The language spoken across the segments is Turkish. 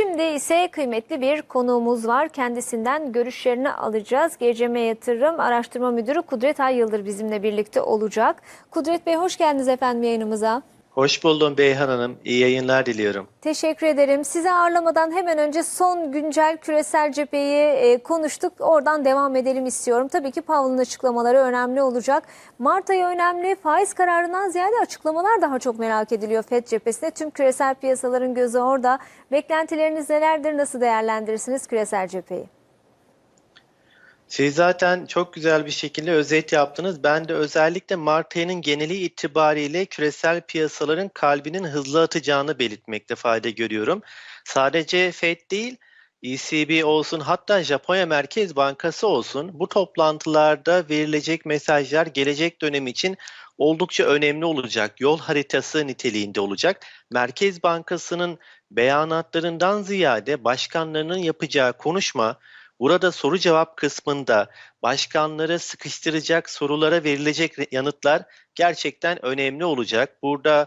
Şimdi ise kıymetli bir konuğumuz var. Kendisinden görüşlerini alacağız. GCM Yatırım Araştırma Müdürü Kudret Ay Yıldır bizimle birlikte olacak. Kudret Bey hoş geldiniz efendim yayınımıza. Hoş buldum Beyhan Hanım. İyi yayınlar diliyorum. Teşekkür ederim. Size ağırlamadan hemen önce son güncel küresel cepheyi e, konuştuk. Oradan devam edelim istiyorum. Tabii ki Powell'ın açıklamaları önemli olacak. Mart ayı önemli. Faiz kararından ziyade açıklamalar daha çok merak ediliyor FED cephesinde. Tüm küresel piyasaların gözü orada. Beklentileriniz nelerdir? Nasıl değerlendirirsiniz küresel cepheyi? Siz zaten çok güzel bir şekilde özet yaptınız. Ben de özellikle Mart ayının geneli itibariyle küresel piyasaların kalbinin hızlı atacağını belirtmekte fayda görüyorum. Sadece FED değil, ECB olsun hatta Japonya Merkez Bankası olsun bu toplantılarda verilecek mesajlar gelecek dönem için oldukça önemli olacak. Yol haritası niteliğinde olacak. Merkez Bankası'nın beyanatlarından ziyade başkanlarının yapacağı konuşma Burada soru cevap kısmında başkanları sıkıştıracak sorulara verilecek yanıtlar gerçekten önemli olacak. Burada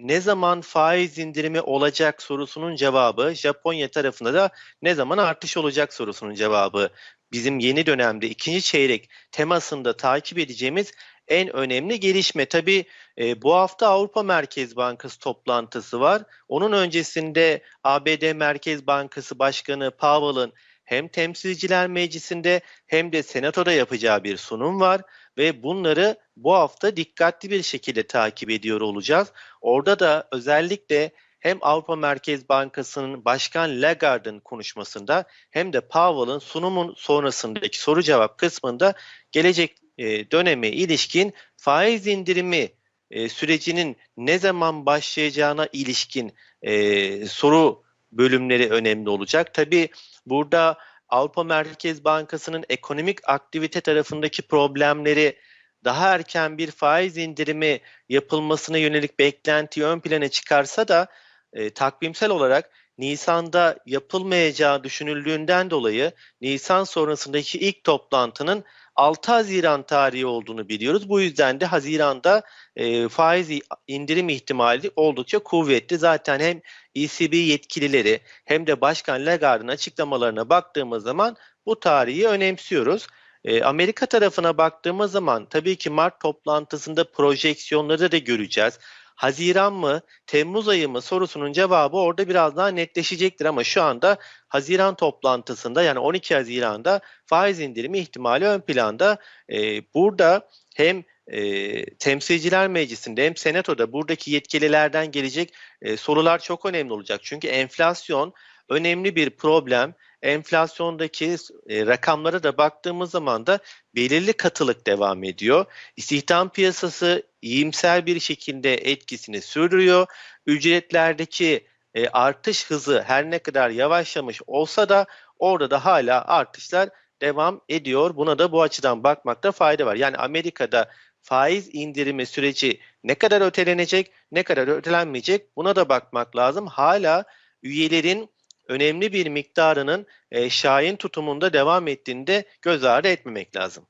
ne zaman faiz indirimi olacak sorusunun cevabı, Japonya tarafında da ne zaman artış olacak sorusunun cevabı. Bizim yeni dönemde ikinci çeyrek temasında takip edeceğimiz en önemli gelişme. Tabii e, bu hafta Avrupa Merkez Bankası toplantısı var. Onun öncesinde ABD Merkez Bankası Başkanı Powell'ın hem Temsilciler Meclisi'nde hem de Senato'da yapacağı bir sunum var ve bunları bu hafta dikkatli bir şekilde takip ediyor olacağız. Orada da özellikle hem Avrupa Merkez Bankası'nın Başkan Lagarde'ın konuşmasında hem de Powell'ın sunumun sonrasındaki soru cevap kısmında gelecek e, döneme ilişkin faiz indirimi e, sürecinin ne zaman başlayacağına ilişkin e, soru bölümleri önemli olacak. Tabii burada Avrupa Merkez Bankası'nın ekonomik aktivite tarafındaki problemleri daha erken bir faiz indirimi yapılmasına yönelik beklenti ön plana çıkarsa da e, takvimsel olarak Nisan'da yapılmayacağı düşünüldüğünden dolayı Nisan sonrasındaki ilk toplantının 6 Haziran tarihi olduğunu biliyoruz. Bu yüzden de Haziran'da e, faiz indirim ihtimali oldukça kuvvetli. Zaten hem ECB yetkilileri hem de Başkan Lagarde'ın açıklamalarına baktığımız zaman bu tarihi önemsiyoruz. E, Amerika tarafına baktığımız zaman tabii ki Mart toplantısında projeksiyonları da göreceğiz. Haziran mı, Temmuz ayı mı sorusunun cevabı orada biraz daha netleşecektir ama şu anda Haziran toplantısında yani 12 Haziran'da faiz indirimi ihtimali ön planda. Ee, burada hem e, Temsilciler Meclisi'nde hem Senato'da buradaki yetkililerden gelecek e, sorular çok önemli olacak. Çünkü enflasyon önemli bir problem. Enflasyondaki e, rakamlara da baktığımız zaman da belirli katılık devam ediyor. İstihdam piyasası iyimser bir şekilde etkisini sürdürüyor. Ücretlerdeki e, artış hızı her ne kadar yavaşlamış olsa da orada da hala artışlar devam ediyor. Buna da bu açıdan bakmakta fayda var. Yani Amerika'da faiz indirimi süreci ne kadar ötelenecek, ne kadar ötelenmeyecek buna da bakmak lazım. Hala üyelerin önemli bir miktarının e, şahin tutumunda devam ettiğinde göz ardı etmemek lazım.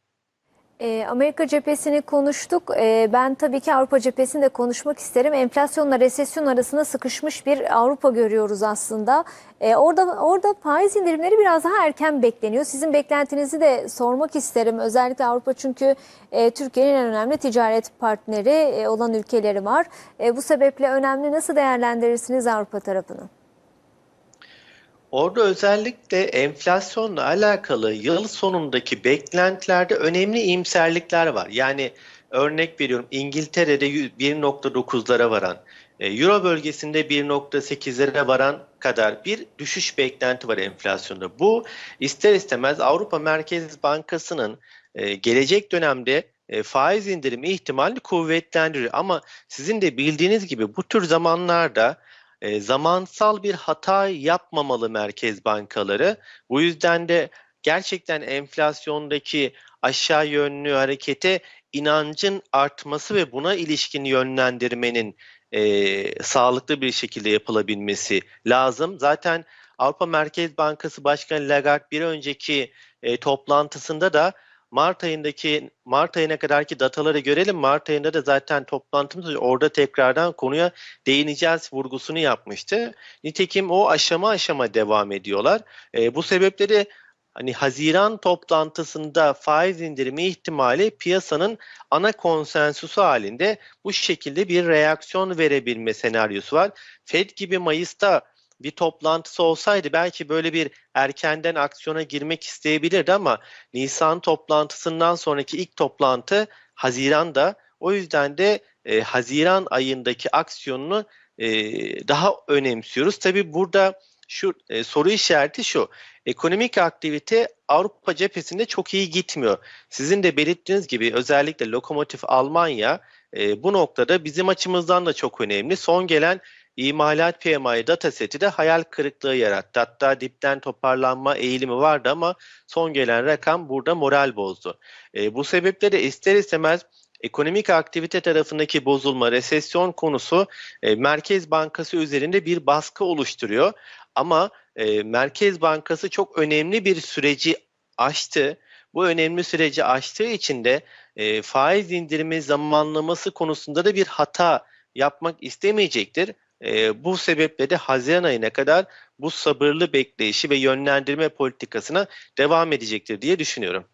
E, Amerika cephesini konuştuk. E, ben tabii ki Avrupa cephesini de konuşmak isterim. Enflasyonla resesyon arasında sıkışmış bir Avrupa görüyoruz aslında. E, orada orada faiz indirimleri biraz daha erken bekleniyor. Sizin beklentinizi de sormak isterim. Özellikle Avrupa çünkü Türkiye'nin en önemli ticaret partneri olan ülkeleri var. Bu sebeple önemli. Nasıl değerlendirirsiniz Avrupa tarafını? Orada özellikle enflasyonla alakalı yıl sonundaki beklentilerde önemli iyimserlikler var. Yani örnek veriyorum İngiltere'de 1.9'lara varan, e, Euro bölgesinde 1.8'lere varan kadar bir düşüş beklenti var enflasyonda. Bu ister istemez Avrupa Merkez Bankası'nın e, gelecek dönemde e, faiz indirimi ihtimalini kuvvetlendiriyor. Ama sizin de bildiğiniz gibi bu tür zamanlarda e, zamansal bir hata yapmamalı merkez bankaları. Bu yüzden de gerçekten enflasyondaki aşağı yönlü harekete inancın artması ve buna ilişkin yönlendirmenin e, sağlıklı bir şekilde yapılabilmesi lazım. Zaten Avrupa Merkez Bankası Başkanı Lagarde bir önceki e, toplantısında da Mart ayındaki Mart ayına kadarki dataları görelim. Mart ayında da zaten toplantımız orada tekrardan konuya değineceğiz vurgusunu yapmıştı. Nitekim o aşama aşama devam ediyorlar. E, bu sebepleri hani Haziran toplantısında faiz indirimi ihtimali piyasanın ana konsensusu halinde bu şekilde bir reaksiyon verebilme senaryosu var. Fed gibi Mayıs'ta bir toplantısı olsaydı belki böyle bir erkenden aksiyona girmek isteyebilirdi ama Nisan toplantısından sonraki ilk toplantı Haziran'da. O yüzden de e, Haziran ayındaki aksiyonunu e, daha önemsiyoruz. Tabii burada şu e, soru işareti şu. Ekonomik aktivite Avrupa cephesinde çok iyi gitmiyor. Sizin de belirttiğiniz gibi özellikle lokomotif Almanya e, bu noktada bizim açımızdan da çok önemli. Son gelen İmalat PMI dataseti de hayal kırıklığı yarattı. Hatta dipten toparlanma eğilimi vardı ama son gelen rakam burada moral bozdu. E, bu sebeple de ister istemez ekonomik aktivite tarafındaki bozulma, resesyon konusu e, Merkez Bankası üzerinde bir baskı oluşturuyor. Ama e, Merkez Bankası çok önemli bir süreci aştı. Bu önemli süreci aştığı için de e, faiz indirimi zamanlaması konusunda da bir hata yapmak istemeyecektir. E, bu sebeple de Haziran ayına kadar bu sabırlı bekleyişi ve yönlendirme politikasına devam edecektir diye düşünüyorum.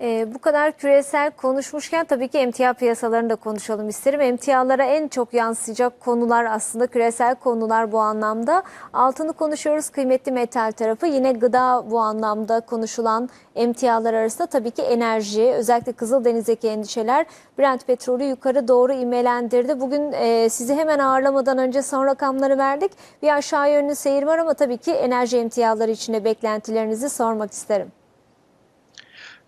Ee, bu kadar küresel konuşmuşken tabii ki emtia piyasalarını da konuşalım isterim. Emtialara en çok yansıyacak konular aslında küresel konular bu anlamda. Altını konuşuyoruz kıymetli metal tarafı. Yine gıda bu anlamda konuşulan emtialar arasında tabii ki enerji, özellikle Kızıldeniz'deki endişeler Brent petrolü yukarı doğru imelendirdi. Bugün e, sizi hemen ağırlamadan önce son rakamları verdik. Bir aşağı yönlü seyir var ama tabii ki enerji emtiaları içinde beklentilerinizi sormak isterim.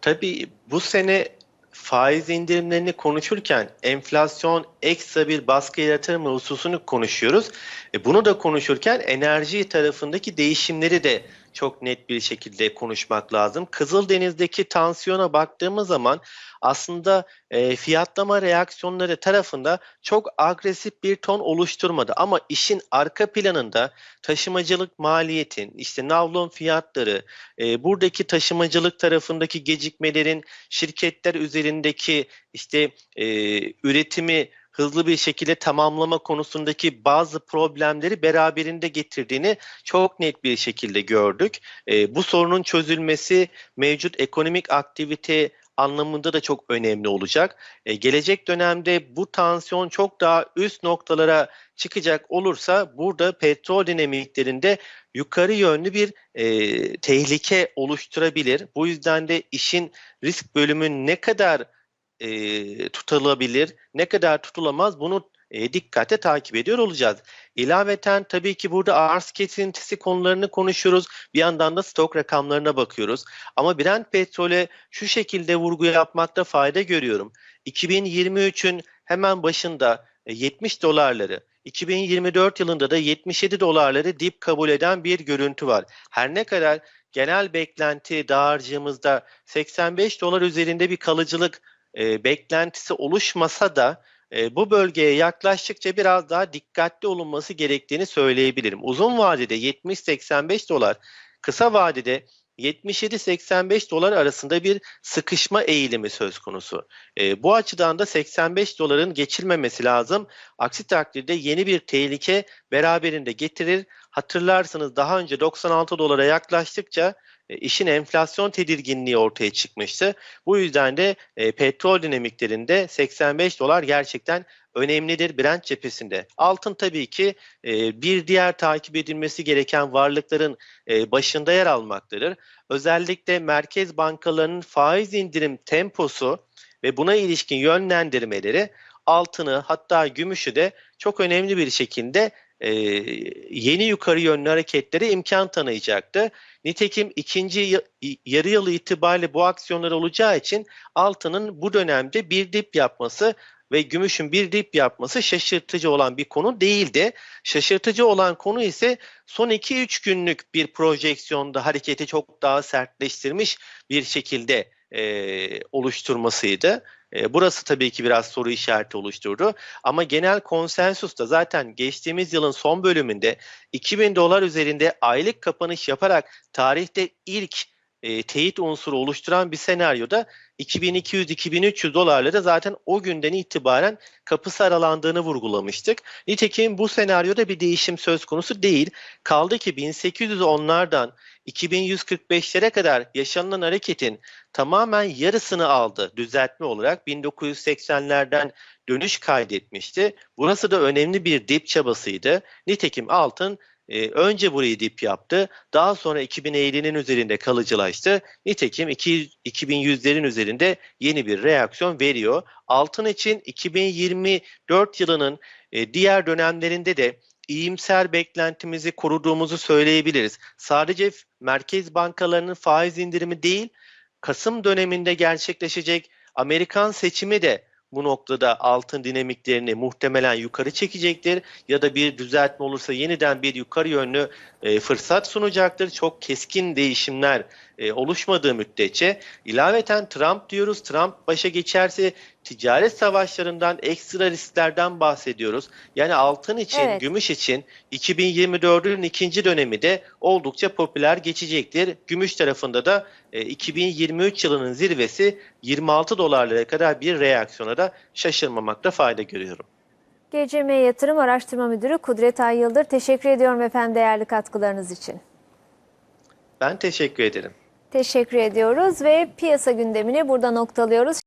Tabii bu sene faiz indirimlerini konuşurken enflasyon ekstra bir baskı yaratır mı hususunu konuşuyoruz. E bunu da konuşurken enerji tarafındaki değişimleri de çok net bir şekilde konuşmak lazım. Kızıldeniz'deki tansiyona baktığımız zaman aslında e, fiyatlama reaksiyonları tarafında çok agresif bir ton oluşturmadı. Ama işin arka planında taşımacılık maliyetin, işte navlun fiyatları, e, buradaki taşımacılık tarafındaki gecikmelerin şirketler üzerindeki işte e, üretimi hızlı bir şekilde tamamlama konusundaki bazı problemleri beraberinde getirdiğini çok net bir şekilde gördük. E, bu sorunun çözülmesi mevcut ekonomik aktivite anlamında da çok önemli olacak. E, gelecek dönemde bu tansiyon çok daha üst noktalara çıkacak olursa burada petrol dinamiklerinde yukarı yönlü bir e, tehlike oluşturabilir. Bu yüzden de işin risk bölümü ne kadar e, tutulabilir, ne kadar tutulamaz bunu e, dikkate takip ediyor olacağız. İlaveten tabii ki burada arz kesintisi konularını konuşuyoruz. Bir yandan da stok rakamlarına bakıyoruz. Ama Brent petrole şu şekilde vurgu yapmakta fayda görüyorum. 2023'ün hemen başında 70 dolarları, 2024 yılında da 77 dolarları dip kabul eden bir görüntü var. Her ne kadar genel beklenti dağarcığımızda 85 dolar üzerinde bir kalıcılık e, beklentisi oluşmasa da e, bu bölgeye yaklaştıkça biraz daha dikkatli olunması gerektiğini söyleyebilirim. Uzun vadede 70-85 dolar, kısa vadede 77-85 dolar arasında bir sıkışma eğilimi söz konusu. E, bu açıdan da 85 doların geçilmemesi lazım. Aksi takdirde yeni bir tehlike beraberinde getirir. Hatırlarsınız daha önce 96 dolara yaklaştıkça işin enflasyon tedirginliği ortaya çıkmıştı. Bu yüzden de e, petrol dinamiklerinde 85 dolar gerçekten önemlidir Brent cephesinde. Altın tabii ki e, bir diğer takip edilmesi gereken varlıkların e, başında yer almaktadır. Özellikle merkez bankalarının faiz indirim temposu ve buna ilişkin yönlendirmeleri altını hatta gümüşü de çok önemli bir şekilde e, yeni yukarı yönlü hareketlere imkan tanıyacaktı. Nitekim ikinci yarı yılı itibariyle bu aksiyonlar olacağı için altının bu dönemde bir dip yapması ve gümüşün bir dip yapması şaşırtıcı olan bir konu değildi. Şaşırtıcı olan konu ise son 2-3 günlük bir projeksiyonda hareketi çok daha sertleştirmiş bir şekilde e, oluşturmasıydı. E, burası tabii ki biraz soru işareti oluşturdu. Ama genel konsensus da zaten geçtiğimiz yılın son bölümünde 2000 dolar üzerinde aylık kapanış yaparak tarihte ilk e, teyit unsuru oluşturan bir senaryoda 2200-2300 dolarlara zaten o günden itibaren kapısı aralandığını vurgulamıştık. Nitekim bu senaryoda bir değişim söz konusu değil. Kaldı ki 1810'lardan 2145'lere kadar yaşanılan hareketin tamamen yarısını aldı düzeltme olarak 1980'lerden dönüş kaydetmişti. Burası da önemli bir dip çabasıydı. Nitekim altın e, önce burayı dip yaptı. Daha sonra 2050'nin üzerinde kalıcılaştı. Nitekim 200, 2100'lerin üzerinde yeni bir reaksiyon veriyor. Altın için 2024 yılının e, diğer dönemlerinde de iyimser beklentimizi koruduğumuzu söyleyebiliriz. Sadece merkez bankalarının faiz indirimi değil, Kasım döneminde gerçekleşecek Amerikan seçimi de bu noktada altın dinamiklerini muhtemelen yukarı çekecektir ya da bir düzeltme olursa yeniden bir yukarı yönlü e, fırsat sunacaktır. Çok keskin değişimler e, oluşmadığı müddetçe ilaveten Trump diyoruz. Trump başa geçerse ticaret savaşlarından ekstra risklerden bahsediyoruz. Yani altın için, Evet. gümüş için 2024'ün ikinci dönemi de oldukça popüler geçecektir. Gümüş tarafında da e, 2023 yılının zirvesi 26 dolarlara kadar bir reaksiyona da şaşırmamakta fayda görüyorum. GCM Yatırım Araştırma Müdürü Kudret Ay Yıldır teşekkür ediyorum efendim değerli katkılarınız için. Ben teşekkür ederim. Teşekkür ediyoruz ve piyasa gündemini burada noktalıyoruz.